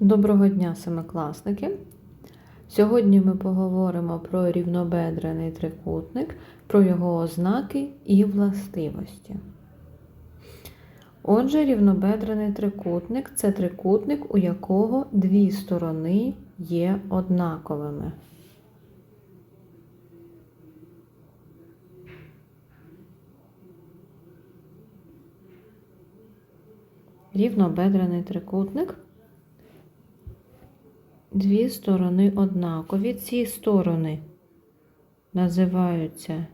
Доброго дня, семикласники! Сьогодні ми поговоримо про рівнобедрений трикутник, про його ознаки і властивості. Отже, рівнобедрений трикутник це трикутник, у якого дві сторони є однаковими. Рівнобедрений трикутник дві сторони однакові. Ці сторони називаються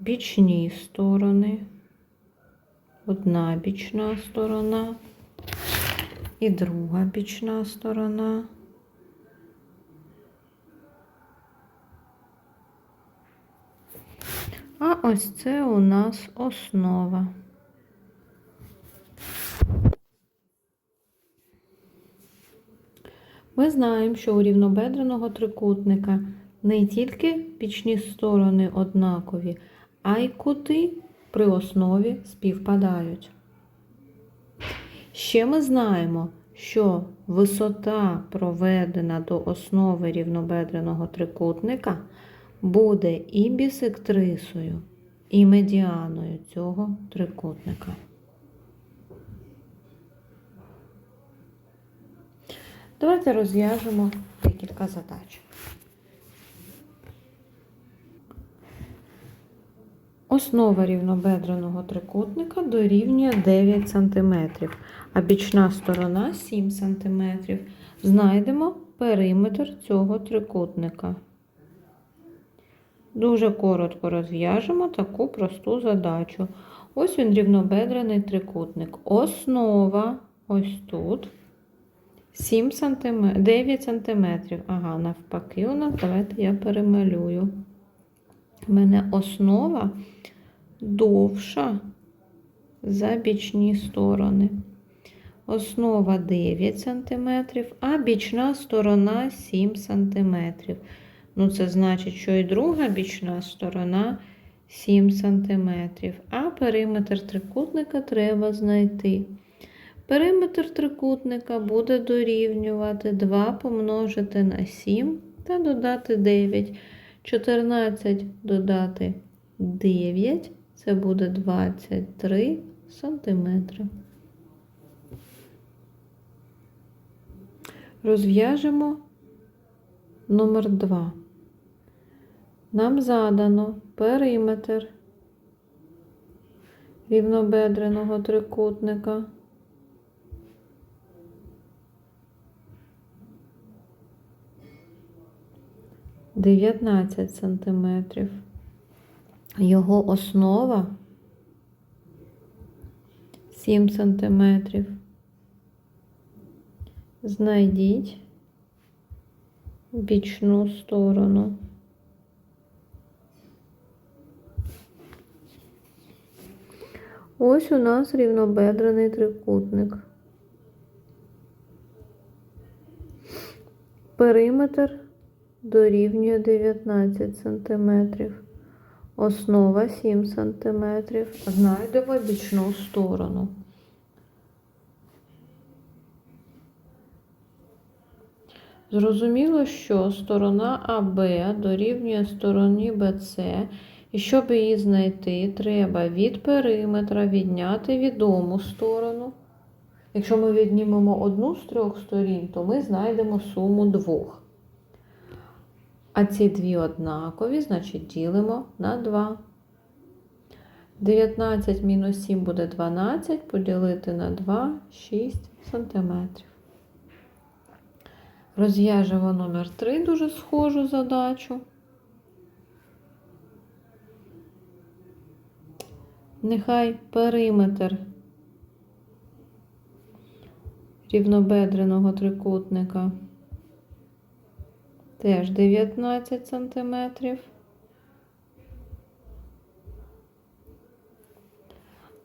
бічні сторони, одна бічна сторона і друга бічна сторона. А ось це у нас основа. Ми знаємо, що у рівнобедреного трикутника не тільки бічні сторони однакові, а й кути при основі співпадають. Ще ми знаємо, що висота, проведена до основи рівнобедреного трикутника, буде і бісектрисою, і медіаною цього трикутника. Давайте розв'яжемо декілька задач. Основа рівнобедреного трикутника дорівнює 9 см, а бічна сторона 7 см. Знайдемо периметр цього трикутника. Дуже коротко розв'яжемо таку просту задачу. Ось він рівнобедрений трикутник. Основа ось тут. 7 см, 9 см. Ага, навпаки, у нас давайте я перемалюю. У мене основа довша за бічні сторони. Основа 9 см, а бічна сторона 7 см. Ну, це значить, що і друга бічна сторона 7 см. А периметр трикутника треба знайти. Периметр трикутника буде дорівнювати 2 помножити на 7 та додати 9. 14 додати 9, це буде 23 сантиметри. Розв'яжемо номер 2. Нам задано периметр рівнобедреного трикутника. 19 сантиметрів. Його основа 7 сантиметрів. Знайдіть бічну сторону. Ось у нас рівнобедрений трикутник. Периметр дорівнює 19 см. Основа 7 см. Знайдемо бічну сторону. Зрозуміло, що сторона АБ дорівнює стороні БЦ, і щоб її знайти, треба від периметра відняти відому сторону. Якщо ми віднімемо одну з трьох сторін, то ми знайдемо суму двох. А ці дві однакові, значить, ділимо на 2. 19 мінус 7 буде 12, поділити на 2 6 см. Розв'яжемо номер 3 дуже схожу задачу. Нехай периметр рівнобедреного трикутника теж 19 сантиметрів.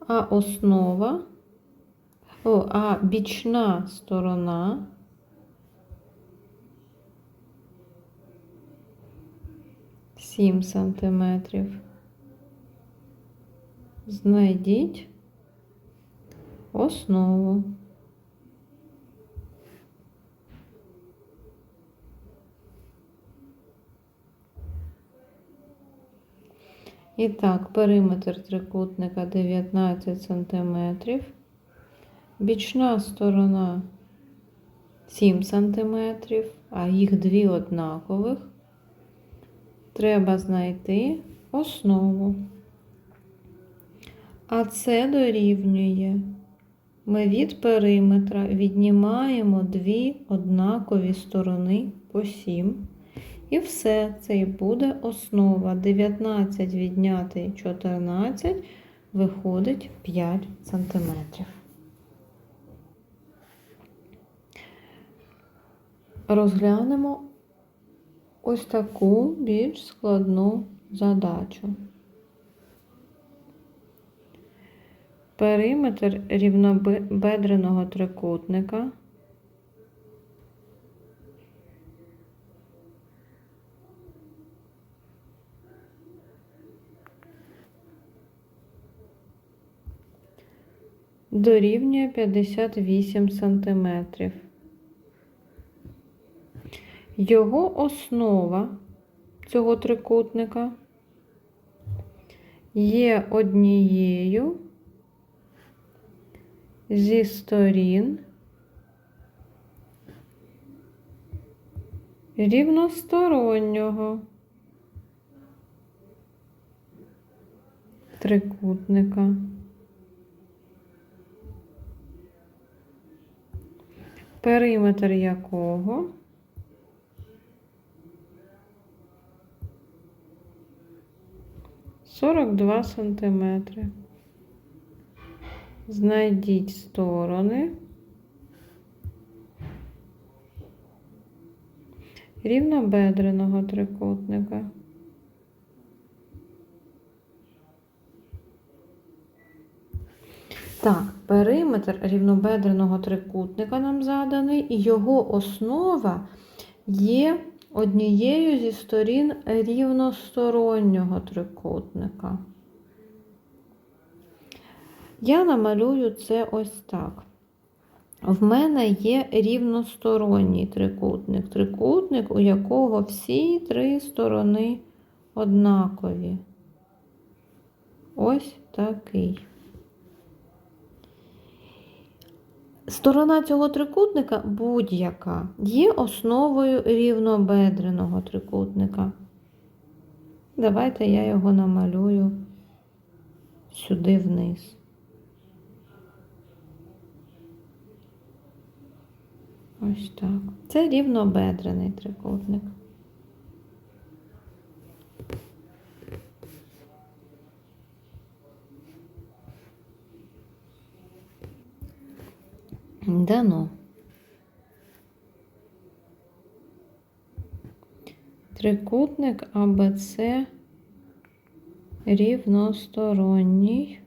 А основа, о, а бічна сторона сім сантиметрів. Знайдіть основу. І так, периметр трикутника 19 см, бічна сторона 7 см, а їх дві однакових. Треба знайти основу. А це дорівнює. Ми від периметра віднімаємо дві однакові сторони по 7. І все, це і буде основа. 19 відняти 14 виходить 5 сантиметрів. Розглянемо ось таку більш складну задачу. Периметр рівнобедреного трикутника дорівнює 58 сантиметрів. Його основа цього трикутника є однією зі сторін рівностороннього трикутника. Периметр якого сорок два сантиметри. Знайдіть сторони рівнобедреного трикутника. Так, периметр рівнобедреного трикутника нам заданий, і його основа є однією зі сторін рівностороннього трикутника. Я намалюю це ось так. В мене є рівносторонній трикутник. Трикутник, у якого всі три сторони однакові. Ось такий. Сторона цього трикутника будь-яка є основою рівнобедреного трикутника. Давайте я його намалюю сюди вниз. Ось так. Це рівнобедрений трикутник. Дано. Трикутник АБЦ рівносторонній.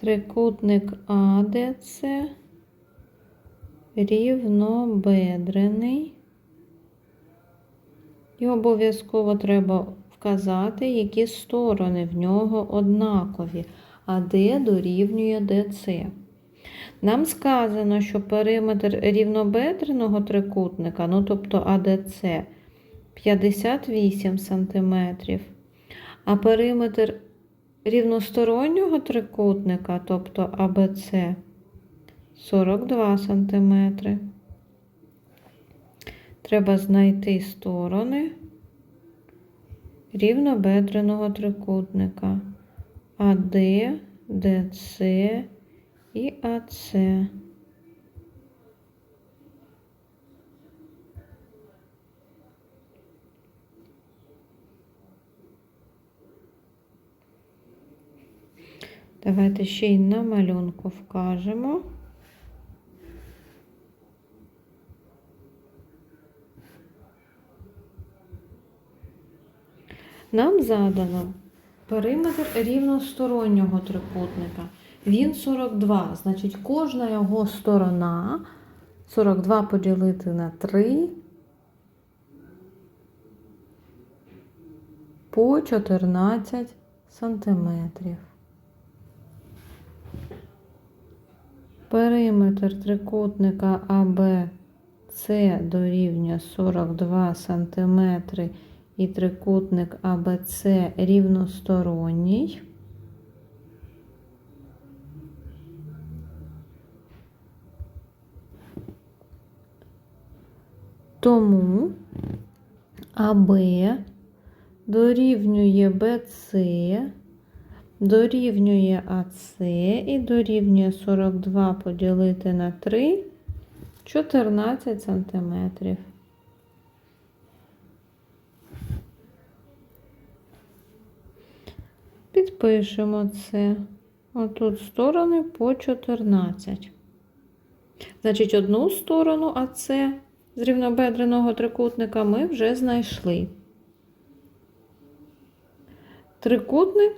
Трикутник АДЦ рівнобедрений. І обов'язково треба вказати, які сторони в нього однакові, а Д дорівнює ДЦ. Нам сказано, що периметр рівнобедреного трикутника, ну тобто АДЦ, 58 см, а периметр рівностороннього трикутника, тобто АБЦ, 42 см. Треба знайти сторони рівнобедреного трикутника АД, ДЦ і АЦ. Давайте ще й на малюнку вкажемо. Нам задано периметр рівностороннього трикутника. Він 42, значить, кожна його сторона 42 поділити на 3 по 14 сантиметрів. Периметр трикутника АБЦ С дорівнює 42 см і трикутник АБЦ рівносторонній. Тому АБ дорівнює БЦ, дорівнює АС і дорівнює 42 поділити на 3 14 сантиметрів. Підпишемо це. Отут сторони по 14. Значить, одну сторону АС з рівнобедреного трикутника ми вже знайшли. Трикутник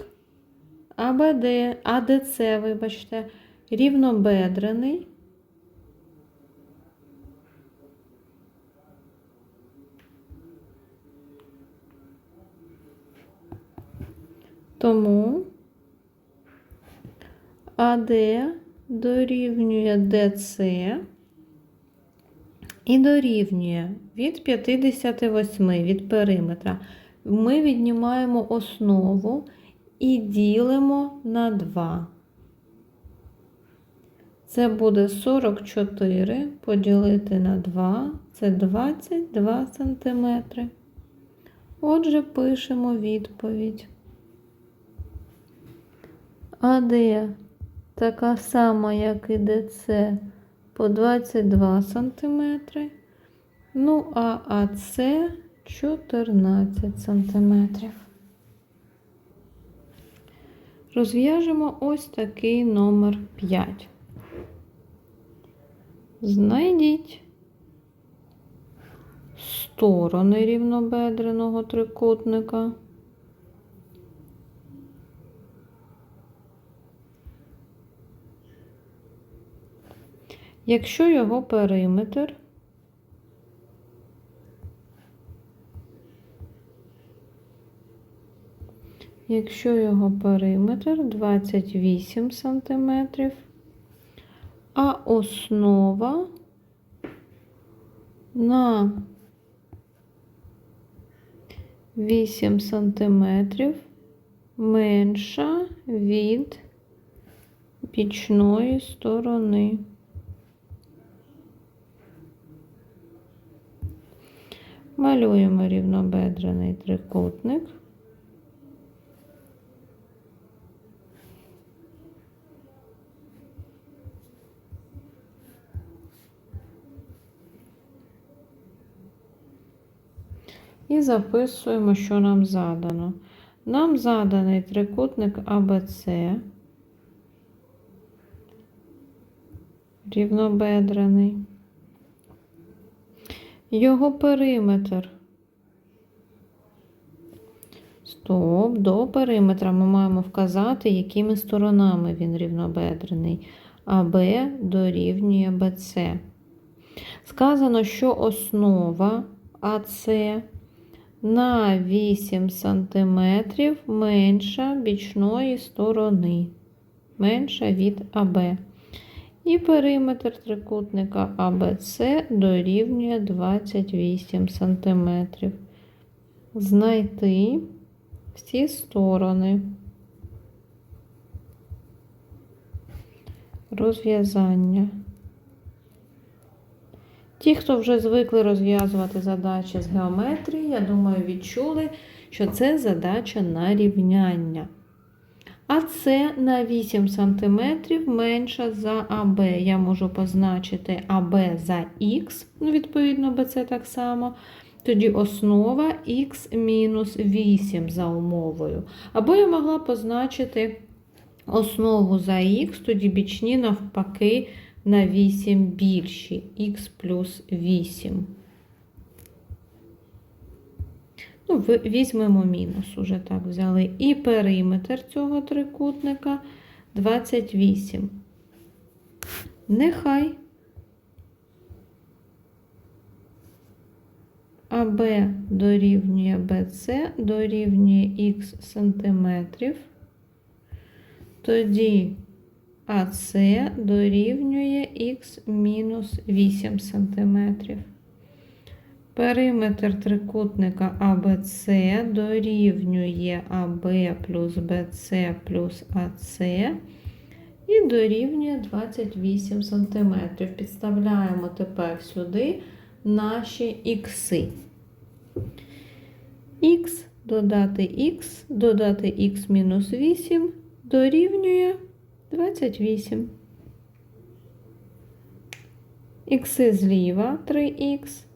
АБД, АДЦ, вибачте, рівнобедрений. Тому АД дорівнює ДЦ і дорівнює від 58 від периметра. Ми віднімаємо основу і ділимо на 2. Це буде 44 поділити на 2, це 22 см. Отже, пишемо відповідь. АД така сама, як і ДЦ по 22 см. Ну, а АЦ 14 см. Розв'яжемо ось такий номер 5. Знайдіть сторони рівнобедреного трикутника. Якщо його периметр Якщо його периметр 28 см, а основа на 8 см менша від бічної сторони. Малюємо рівнобедрений трикутник. І записуємо, що нам задано. Нам заданий трикутник АБЦ, рівнобедрений. Його периметр. Стоп, до периметра ми маємо вказати, якими сторонами він рівнобедрений. АБ дорівнює БЦ. Сказано, що основа АЦ на 8 см менша бічної сторони, менша від АБ. І периметр трикутника АБЦ дорівнює 28 см. Знайти всі сторони. Розв'язання. Ті, хто вже звикли розв'язувати задачі з геометрії, я думаю, відчули, що це задача на рівняння. А це на 8 см менша за АБ. Я можу позначити АБ за Х, ну, відповідно, БЦ так само. Тоді основа х мінус 8 за умовою. Або я могла позначити основу за х, тоді бічні навпаки на 8 більші, х плюс 8. Ну, Візьмемо мінус, уже так взяли. І периметр цього трикутника 28. Нехай АБ дорівнює БЦ, дорівнює х сантиметрів. Тоді АС дорівнює х мінус 8 см. Периметр трикутника АБЦ дорівнює АБ плюс БЦ плюс АС і дорівнює 28 см. Підставляємо тепер сюди наші ікси. Х додати х, додати х мінус 8 дорівнює 28. Ікси зліва 3х.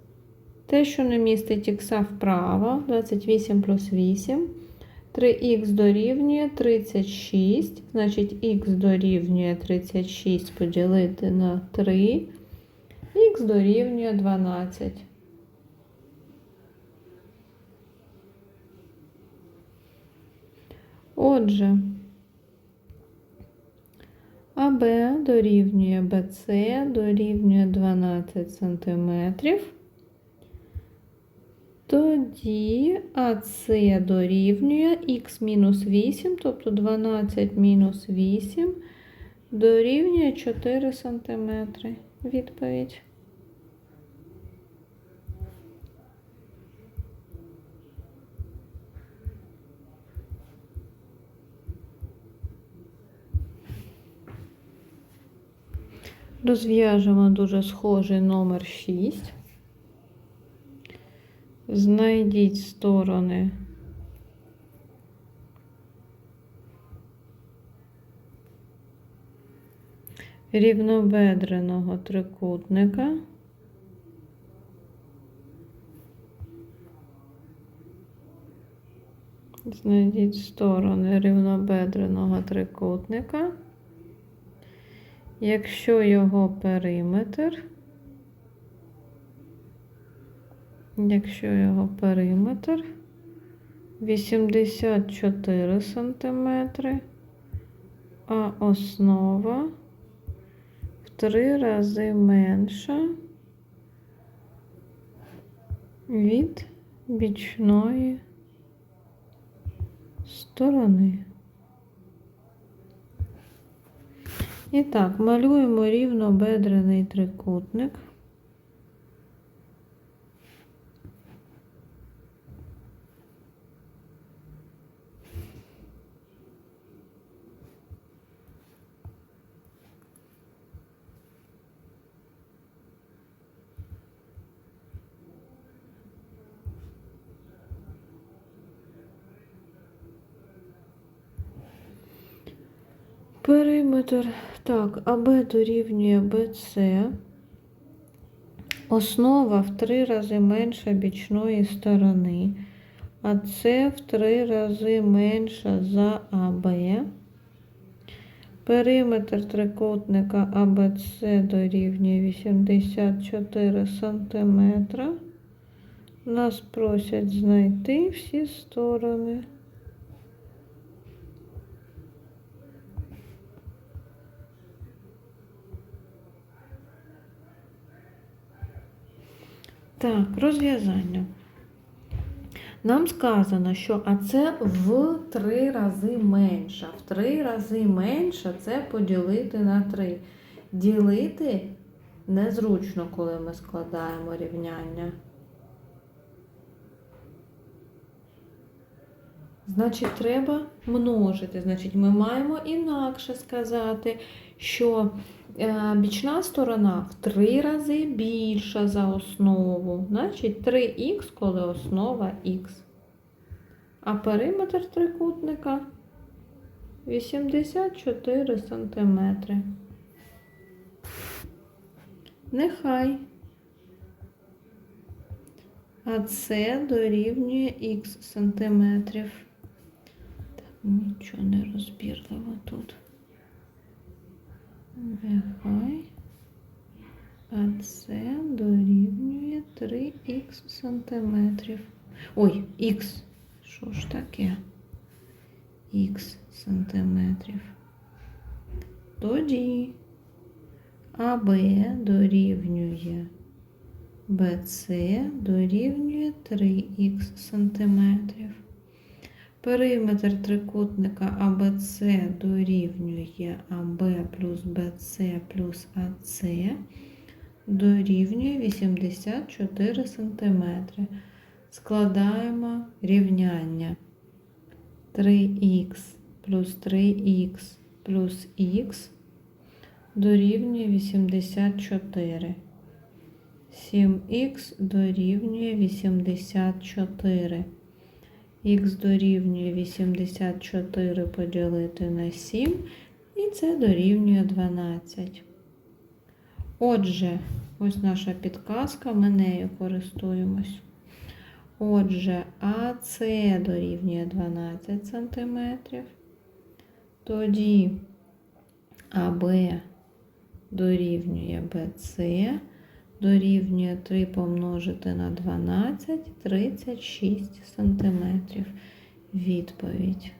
Те, що не містить ікса вправо, 28 плюс 8. 3х дорівнює 36, значить х дорівнює 36 поділити на 3, х дорівнює 12. Отже, АБ дорівнює БЦ дорівнює 12 см. Тоді АС дорівнює х мінус 8, тобто 12 мінус 8 дорівнює 4 см. Відповідь. Розв'яжемо дуже схожий номер 6. Знайдіть сторони рівнобедреного трикутника. Знайдіть сторони рівнобедреного трикутника. Якщо його периметр Якщо його периметр 84 см, а основа в три рази менша від бічної сторони. І так, малюємо рівнобедрений трикутник. Периметр. Так, АБ дорівнює БЦ. Основа в три рази менша бічної сторони, а С в три рази менша за АБ. Периметр трикутника АБЦ дорівнює 84 см. Нас просять знайти всі сторони. Так, розв'язання. Нам сказано, що АЦ в три рази менша. В три рази менша це поділити на 3. Ділити незручно, коли ми складаємо рівняння. Значить, треба множити. Значить, ми маємо інакше сказати, що бічна сторона в три рази більша за основу. Значить, 3х, коли основа х. А периметр трикутника 84 см. Нехай. А це дорівнює х сантиметрів. Так, нічого не розбірливо тут. Нехай. А це дорівнює 3х сантиметрів. Ой, х. Що ж таке? Х сантиметрів. Тоді АБ дорівнює BC дорівнює 3х сантиметрів. Периметр трикутника АБЦ дорівнює АБ плюс БЦ плюс АЦ дорівнює 84 см. Складаємо рівняння 3х плюс 3х плюс х дорівнює 84. 7х дорівнює 84. Х дорівнює 84 поділити на 7, і це дорівнює 12. Отже, ось наша підказка, ми нею користуємось. Отже, АС дорівнює 12 см. Тоді АБ дорівнює БЦ, дорівнює 3 помножити на 12, 36 сантиметрів. Відповідь.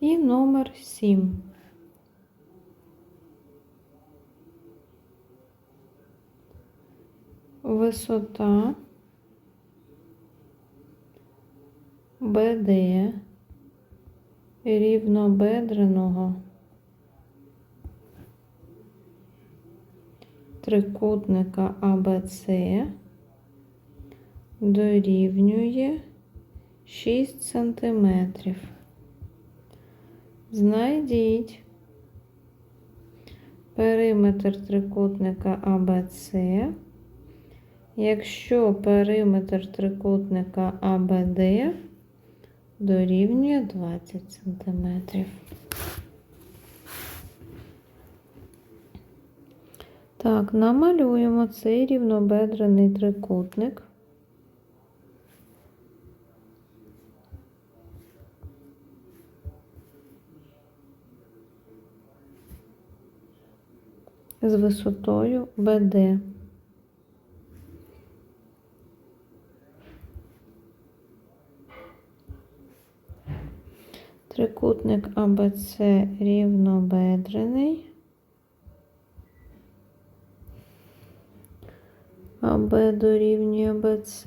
І номер 7. Висота БД рівнобедреного трикутника АБЦ дорівнює 6 сантиметрів. Знайдіть периметр трикутника АБЦ, якщо периметр трикутника АБД дорівнює 20 см. Так, намалюємо цей рівнобедрений трикутник. З висотою BD. Трикутник АБЦ рівнобедрений. АБ дорівнює БЦ.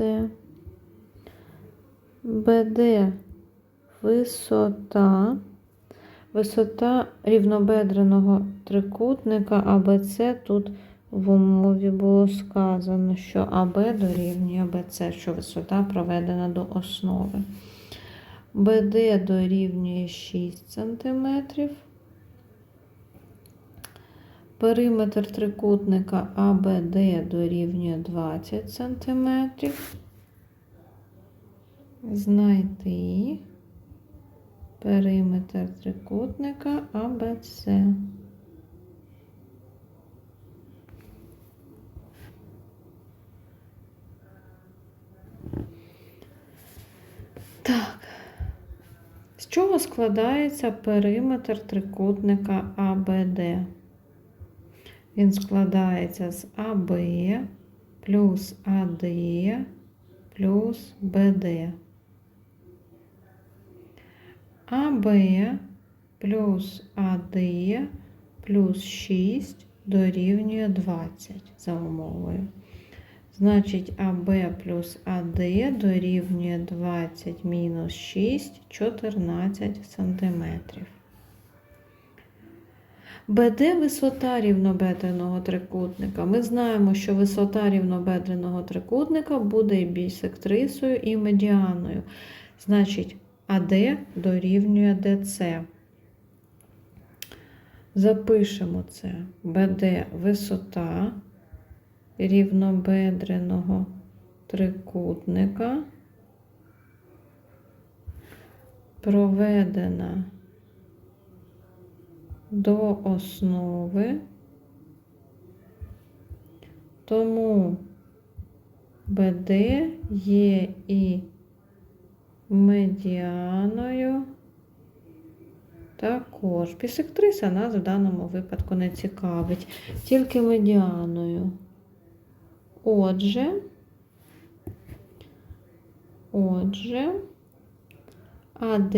БД висота. Висота рівнобедреного трикутника АБЦ тут в умові було сказано, що АБ дорівнює БЦ, що висота проведена до основи. БД дорівнює 6 см. Периметр трикутника АБД дорівнює 20 см. Знайти периметр трикутника АБЦ. Так, з чого складається периметр трикутника АБД? Він складається з АБ плюс АД плюс БД. АБ плюс АД плюс 6 дорівнює 20 за умовою. Значить, АБ плюс АД дорівнює 20 мінус 6 14 сантиметрів. БД висота рівнобедреного трикутника. Ми знаємо, що висота рівнобедреного трикутника буде бісектрисою і медіаною. Значить, АД дорівнює ДЦ. Запишемо це. БД висота рівнобедреного трикутника, проведена до основи, тому БД є і медіаною Також. Бісектриса нас в даному випадку не цікавить, тільки медіаною. Отже, отже, АД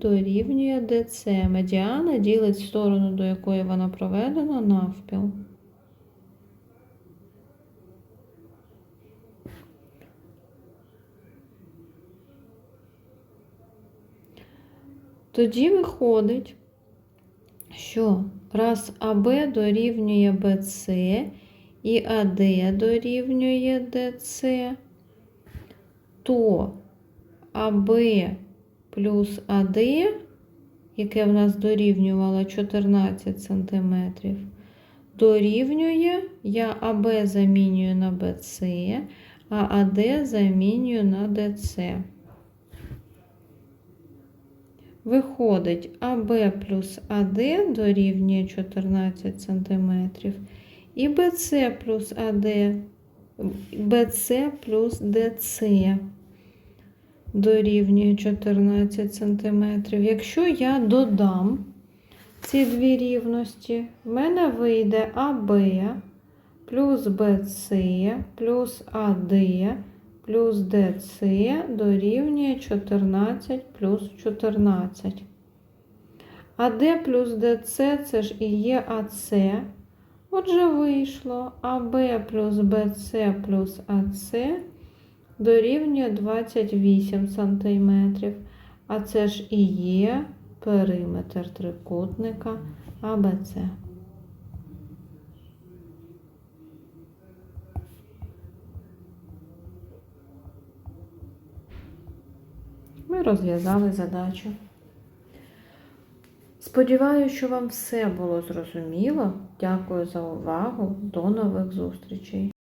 дорівнює ДЦ. Медіана ділить сторону, до якої вона проведена, навпіл. Тоді виходить, що раз АБ дорівнює БЦ і АД дорівнює ДЦ, то АБ плюс АД, яке в нас дорівнювало 14 см, дорівнює, я АБ замінюю на БЦ, а АД замінюю на ДЦ. Виходить, АБ плюс АД дорівнює 14 см. І БЦ плюс АД, БЦ плюс ДЦ дорівнює 14 см. Якщо я додам ці дві рівності, в мене вийде АБ плюс БЦ плюс АД плюс ДЦ дорівнює 14 плюс 14. АД плюс ДЦ це ж і є АЦ. Отже, вийшло АБ плюс БЦ плюс АЦ дорівнює 28 см. А це ж і є периметр трикутника АБЦ. Ми розв'язали задачу. Сподіваюся, що вам все було зрозуміло. Дякую за увагу. До нових зустрічей!